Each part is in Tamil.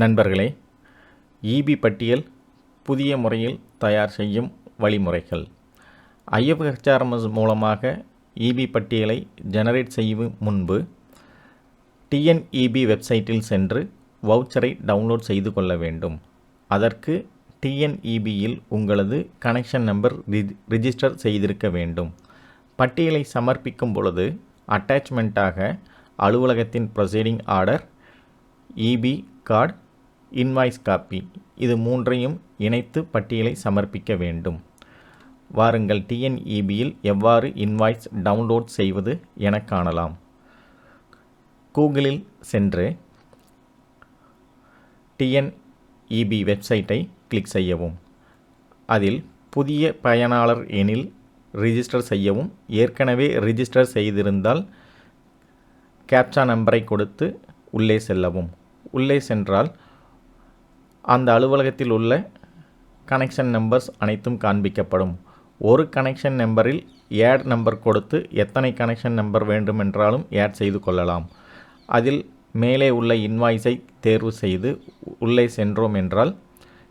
நண்பர்களே ஈபி பட்டியல் புதிய முறையில் தயார் செய்யும் வழிமுறைகள். ஐஎஃப்ஹெச்ஆர்எம்எஸ் மூலமாக ஈபி பட்டியலை ஜெனரேட் செய்யும் முன்பு டிஎன்இபி வெப்சைட்டில் சென்று வவுச்சரை டவுன்லோட் செய்து கொள்ள வேண்டும். அதற்கு டிஎன்இபியில் உங்களது கனெக்ஷன் நம்பர் ரிஜிஸ்டர் செய்திருக்க வேண்டும். பட்டியலை சமர்ப்பிக்கும் பொழுது அட்டாச்மெண்ட்டாக அலுவலகத்தின் proceeding order EB card invoice copy. இது மூன்றையும் இணைத்து பட்டியலை சமர்ப்பிக்க வேண்டும். வாருங்கள் டிஎன்இபியில் எவ்வாறு இன்வாய்ஸ் டவுன்லோட் செய்வது என காணலாம். கூகுளில் சென்று டிஎன்இபி வெப்சைட்டை கிளிக் செய்யவும். அதில் புதிய பயனாளர் எனில் ரிஜிஸ்டர் செய்யவும். ஏற்கனவே ரிஜிஸ்டர் செய்திருந்தால் கேப்சா நம்பரை கொடுத்து உள்ளே செல்லவும். உள்ளே சென்றால் அந்த அலுவலகத்தில் உள்ள கனெக்ஷன் நம்பர்ஸ் அனைத்தும் காண்பிக்கப்படும். ஒரு கனெக்ஷன் நம்பரில் ஏட் நம்பர் கொடுத்து எத்தனை கனெக்ஷன் நம்பர் வேண்டுமென்றாலும் ஏட் செய்து கொள்ளலாம். அதில் மேலே உள்ள இன்வாய்ஸை தேர்வு செய்து உள்ளே சென்றோம் என்றால்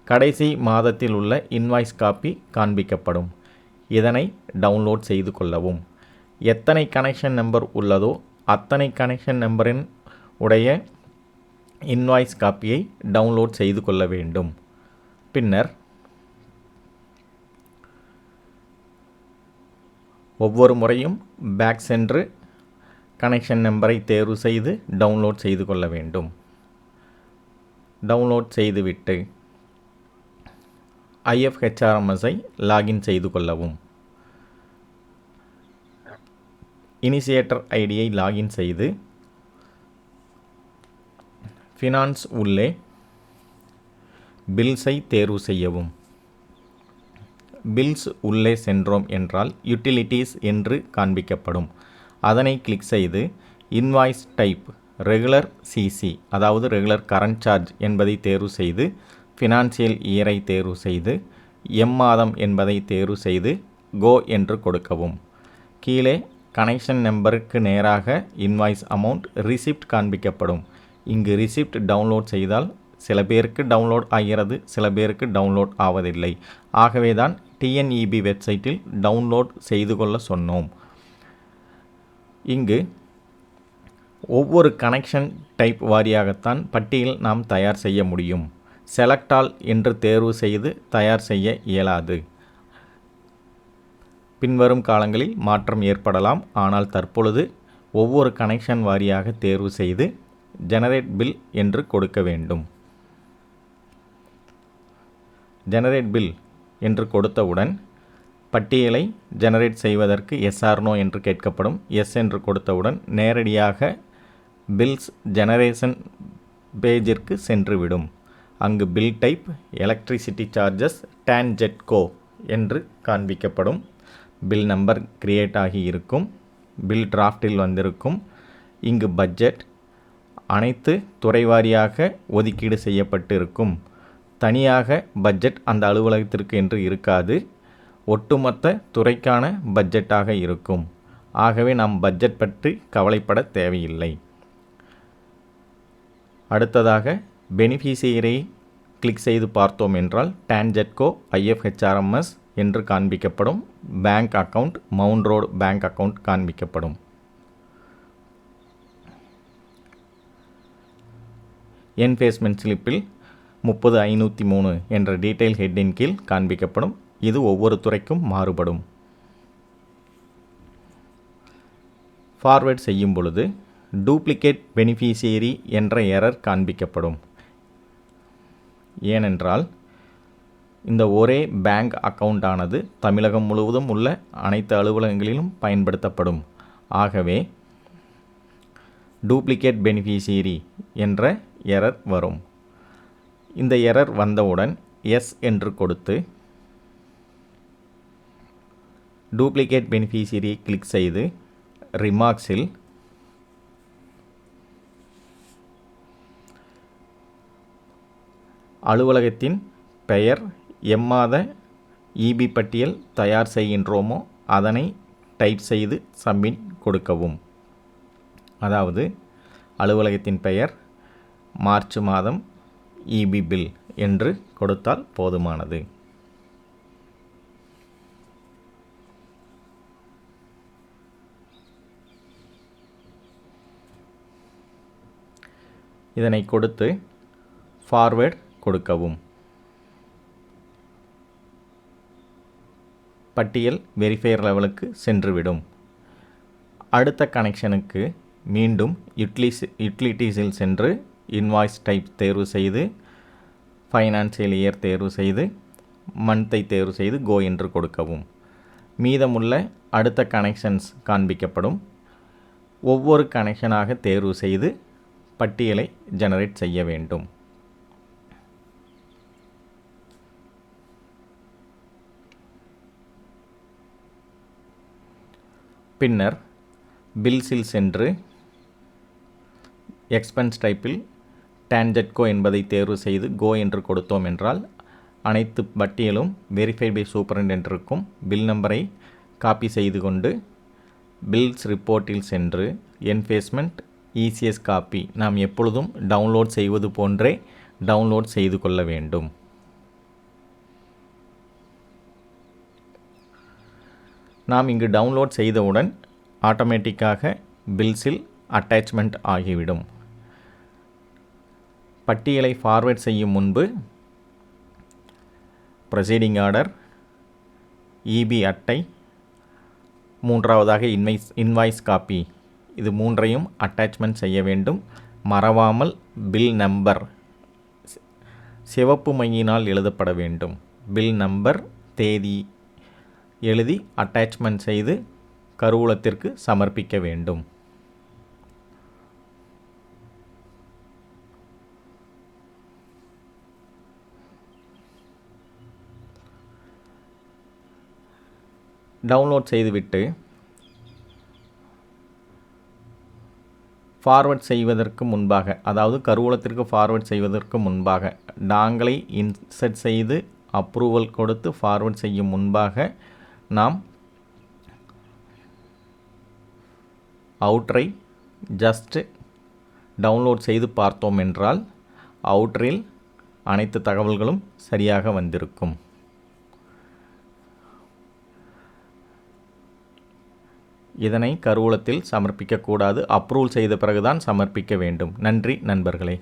கடைசி மாதத்தில் உள்ள இன்வாய்ஸ் காப்பி காண்பிக்கப்படும். இதனை டவுன்லோட் செய்து கொள்ளவும். எத்தனை கனெக்ஷன் நம்பர் உள்ளதோ அத்தனை கனெக்ஷன் நம்பரின் உடைய இன்வாய்ஸ் காப்பியை டவுன்லோட் செய்து கொள்ள வேண்டும். பின்னர் ஒவ்வொரு முறையும் பேக் சென்று கனெக்ஷன் நம்பரை தேர்வு செய்து டவுன்லோட் செய்து கொள்ள வேண்டும். டவுன்லோட் செய்துவிட்டு ஐஎஃப்ஹெச்ஆர்எம்எஸ்ஐ லாகின் செய்து கொள்ளவும். இனிஷியேட்டர் ஐடியை லாகின் செய்து ஃபினான்ஸ் உள்ளே பில்ஸை தேர்வு செய்யவும். பில்ஸ் உள்ளே சென்றோம் என்றால் யூட்டிலிட்டிஸ் என்று காண்பிக்கப்படும். அதனை கிளிக் செய்து இன்வாய்ஸ் டைப் ரெகுலர் சிசி அதாவது ரெகுலர் கரண்ட் சார்ஜ் என்பதை தேர்வு செய்து ஃபினான்சியல் இயரை தேர்வு செய்து எம் மாதம் என்பதை தேர்வு செய்து கோ என்று கொடுக்கவும். கீழே கனெக்ஷன் நம்பருக்கு நேராக இன்வாய்ஸ் அமௌண்ட் ரிசிப்ட் காண்பிக்கப்படும். இங்கு ரிசிப்ட் டவுன்லோட் செய்தால் சில பேருக்கு டவுன்லோட் ஆகிறது சில பேருக்கு டவுன்லோட் ஆவதில்லை. ஆகவே தான் டிஎன்இபி வெப்சைட்டில் டவுன்லோட் செய்து கொள்ள சொன்னோம். இங்கு ஒவ்வொரு கனெக்ஷன் டைப் வாரியாகத்தான் பட்டியல் நாம் தயார் செய்ய முடியும். செலக்டால் என்று தேர்வு செய்து தயார் செய்ய இயலாது. பின்வரும் காலங்களில் மாற்றம் ஏற்படலாம். ஆனால் தற்பொழுது ஒவ்வொரு கனெக்ஷன் வாரியாக தேர்வு செய்து ஜெனரேட் பில் என்று கொடுக்க வேண்டும். ஜெனரேட் பில் என்று கொடுத்தவுடன் பட்டியலை ஜெனரேட் செய்வதற்கு எஸ்ஆர்னோ என்று கேட்கப்படும். எஸ் என்று கொடுத்தவுடன் நேரடியாக பில்ஸ் ஜெனரேஷன் பேஜிற்கு சென்றுவிடும். அங்கு bill type electricity charges TANGEDCO என்று காண்பிக்கப்படும். பில் நம்பர் கிரியேட் ஆகி இருக்கும். பில் டிராஃப்டில் வந்திருக்கும். இங்கு பட்ஜெட் அனைத்து துறைவாரியாக ஒதுக்கீடு செய்யப்பட்டு இருக்கும் தனியாக பட்ஜெட் அந்த அலுவலகத்திற்கு என்று இருக்காது. ஒட்டுமொத்த துறைக்கான பட்ஜெட்டாக இருக்கும். ஆகவே நாம் பட்ஜெட் பற்றி கவலைப்பட தேவையில்லை. அடுத்ததாக பெனிஃபிஷியரை கிளிக் செய்து பார்த்தோம் என்றால் டான்ஜெட்கோ ஐஎஃப்ஹெச்ஆர்எம்எஸ் என்று காண்பிக்கப்படும் bank account mount road bank account காண்பிக்கப்படும். என்ஃபேஸ்மெண்ட் ஸ்லிப்பில் முப்பது ஐநூற்றி மூணு என்ற டீட்டெயில் ஹெட்டின் கீழ் காண்பிக்கப்படும். இது ஒவ்வொரு துறைக்கும் மாறுபடும். ஃபார்வேர்ட் செய்யும் பொழுது டூப்ளிகேட் பெனிஃபிஷியரி என்ற எரர் காண்பிக்கப்படும். ஏனென்றால் இந்த ஒரே பேங்க் அக்கவுண்டானது தமிழகம் முழுவதும் உள்ள அனைத்து அலுவலகங்களிலும் பயன்படுத்தப்படும். ஆகவே டூப்ளிகேட் பெனிஃபிஷியரி என்ற எரர் வரும். இந்த எரர் வந்தவுடன் எஸ் என்று கொடுத்து டூப்ளிகேட் பெனிஃபிஷியரியை கிளிக் செய்து ரிமார்க்ஸில் அலுவலகத்தின் பெயர் எம்மாத இபி பட்டியல் தயார் செய்கின்றோமோ அதனை டைப் செய்து சப்மிட் கொடுக்கவும். அதாவது அலுவலகத்தின் பெயர் மார்ச் மாதம் இபி பில் என்று கொடுத்தால் போதுமானது. இதனை கொடுத்து ஃபார்வேர்ட் கொடுக்கவும். பட்டியல் வெரிஃபையர் லெவலுக்கு சென்றுவிடும். அடுத்த கனெக்ஷனுக்கு மீண்டும் யுட்லிஸ் யுட்டிலிட்டிஸில் சென்று இன்வாய்ஸ் டைப் தேர்வு செய்து ஃபைனான்சியல் இயர் தேர்வு செய்து மந்த்தை தேர்வு செய்து கோ என்று கொடுக்கவும். மீதமுள்ள அடுத்த கனெக்ஷன்ஸ் காண்பிக்கப்படும். ஒவ்வொரு கனெக்ஷனாக தேர்வு செய்து பட்டியலை ஜெனரேட் செய்ய வேண்டும். பின்னர் பில்ஸில் சென்று எக்ஸ்பென்ஸ் டைப்பில் டான்ஜெட்கோ என்பதை தேர்வு செய்து கோ என்று கொடுத்தோம் என்றால் அனைத்து பட்டியலும் வெரிஃபை பை சூப்பரண்ட் இருக்கும் பில் நம்பரை காப்பி செய்து கொண்டு பில்ஸ் ரிப்போர்ட்டில் சென்று என்ஃபேஸ்மெண்ட் இசிஎஸ் காப்பி நாம் எப்பொழுதும் டவுன்லோட் செய்வது போன்றே டவுன்லோட் செய்து கொள்ள வேண்டும். நாம் இங்கு டவுன்லோட் செய்தவுடன் ஆட்டோமேட்டிக்காக பில்ஸில் அட்டாச்மெண்ட் ஆகிவிடும். பட்டியலை ஃபார்வேர்ட் செய்யும் முன்பு ப்ரொசீடிங் ஆர்டர் இபி அட்டை மூன்றாவதாக இன்வைஸ் இன்வாய்ஸ் காப்பி இது மூன்றையும் அட்டாச்மெண்ட் செய்ய வேண்டும். மறவாமல் பில் நம்பர் சிவப்பு மையினால் எழுதப்பட வேண்டும். பில் நம்பர் தேதி எழுதி அட்டாச்மெண்ட் செய்து கருவூலத்திற்கு சமர்ப்பிக்க வேண்டும். டவுன்லோட் செய்துவிட்டு ஃபார்வர்ட் செய்வதற்கு முன்பாக அதாவது கருவூலத்திற்கு ஃபார்வர்ட் செய்வதற்கு முன்பாக நாங்களே இன்செர்ட் செய்து அப்ரூவல் கொடுத்து ஃபார்வர்ட் செய்யும் முன்பாக நாம் அவுட்ரை ஜஸ்ட் டவுன்லோட் செய்து பார்த்தோம் என்றால் அவுட்ரில் அனைத்து தகவல்களும் சரியாக வந்திருக்கும். இதனை கருவூலத்தில் சமர்ப்பிக்கக்கூடாது. அப்ரூவல் செய்த பிறகுதான் சமர்ப்பிக்க வேண்டும். நன்றி நண்பர்களே.